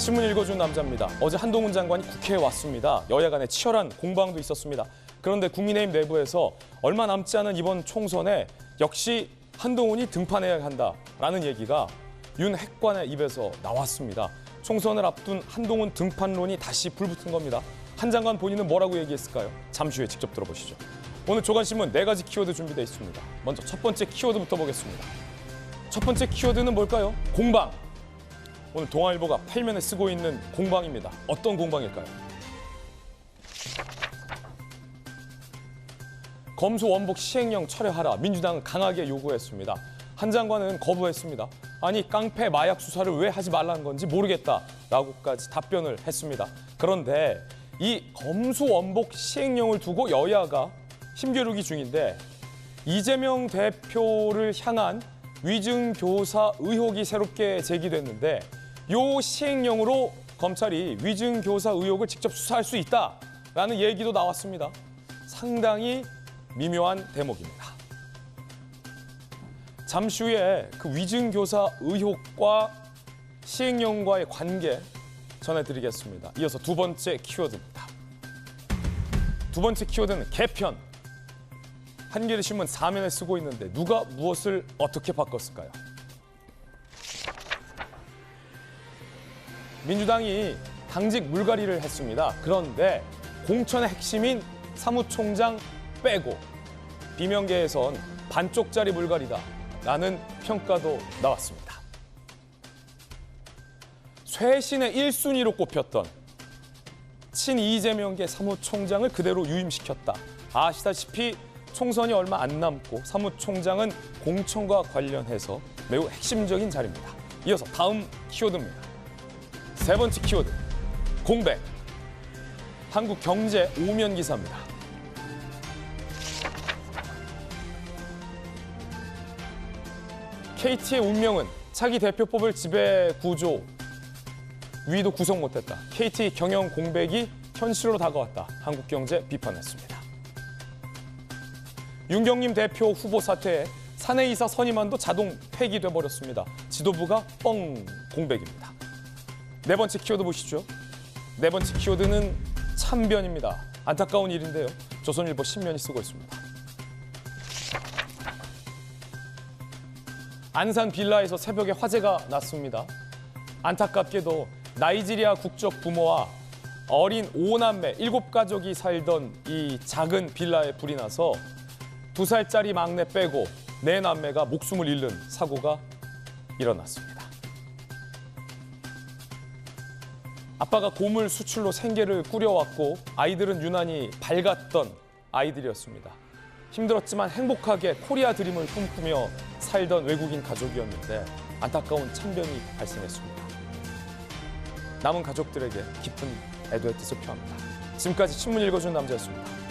신문 읽어준 남자입니다. 어제 한동훈 장관이 국회에 왔습니다. 여야 간에 치열한 공방도 있었습니다. 그런데 국민의힘 내부에서 얼마 남지 않은 이번 총선에 역시 한동훈이 등판해야 한다라는 얘기가 윤 핵관의 입에서 나왔습니다. 총선을 앞둔 한동훈 등판론이 다시 불붙은 겁니다. 한 장관 본인은 뭐라고 얘기했을까요? 잠시 후에 직접 들어보시죠. 오늘 조간신문 네 가지 키워드 준비되어 있습니다. 먼저 첫 번째 키워드부터 보겠습니다. 첫 번째 키워드는 뭘까요? 공방. 오늘 동아일보가 팔면에 쓰고 있는 공방입니다. 어떤 공방일까요? 검수 원복 시행령 철회하라 민주당은 강하게 요구했습니다. 한 장관은 거부했습니다. 아니 깡패 마약 수사를 왜 하지 말라는 건지 모르겠다라고까지 답변을 했습니다. 그런데 이 검수 원복 시행령을 두고 여야가 힘겨루기 중인데 이재명 대표를 향한 위증 교사 의혹이 새롭게 제기됐는데 요 시행령으로 검찰이 위증 교사 의혹을 직접 수사할 수 있다라는 얘기도 나왔습니다. 상당히 미묘한 대목입니다. 잠시 후에 그 위증 교사 의혹과 시행령과의 관계 전해드리겠습니다. 이어서 두 번째 키워드입니다. 두 번째 키워드는 개편. 한겨레 신문 사면에 쓰고 있는데 누가 무엇을 어떻게 바꿨을까요? 민주당이 당직 물갈이를 했습니다. 그런데 공천의 핵심인 사무총장 빼고 비명계에선 반쪽짜리 물갈이다라는 평가도 나왔습니다. 쇄신의 1순위로 꼽혔던 친 이재명계 사무총장을 그대로 유임시켰다. 아시다시피 총선이 얼마 안 남고 사무총장은 공천과 관련해서 매우 핵심적인 자리입니다. 이어서 다음 키워드입니다. 세 번째 키워드 공백. 한국 경제 오면 기사입니다. KT의 운명은 차기 대표 뽑을 지배 구조 위도 구성 못했다. KT 경영 공백이 현실로 다가왔다. 한국 경제 비판했습니다. 윤경림 대표 후보 사태에 사내 이사 선임안도 자동 폐기돼 버렸습니다. 지도부가 뻥 공백입니다. 네 번째 키워드 보시죠. 네 번째 키워드는 참변입니다. 안타까운 일인데요. 조선일보 신면이 쓰고 있습니다. 안산 빌라에서 새벽에 화재가 났습니다. 안타깝게도 나이지리아 국적 부모와 어린 오남매 일곱 가족이 살던 이 작은 빌라에 불이 나서 두 살짜리 막내 빼고 네 남매가 목숨을 잃는 사고가 일어났습니다. 아빠가 고물 수출로 생계를 꾸려왔고 아이들은 유난히 밝았던 아이들이었습니다. 힘들었지만 행복하게 코리아 드림을 꿈꾸며 살던 외국인 가족이었는데 안타까운 참변이 발생했습니다. 남은 가족들에게 깊은 애도의 뜻을 표합니다. 지금까지 신문 읽어준 남자였습니다.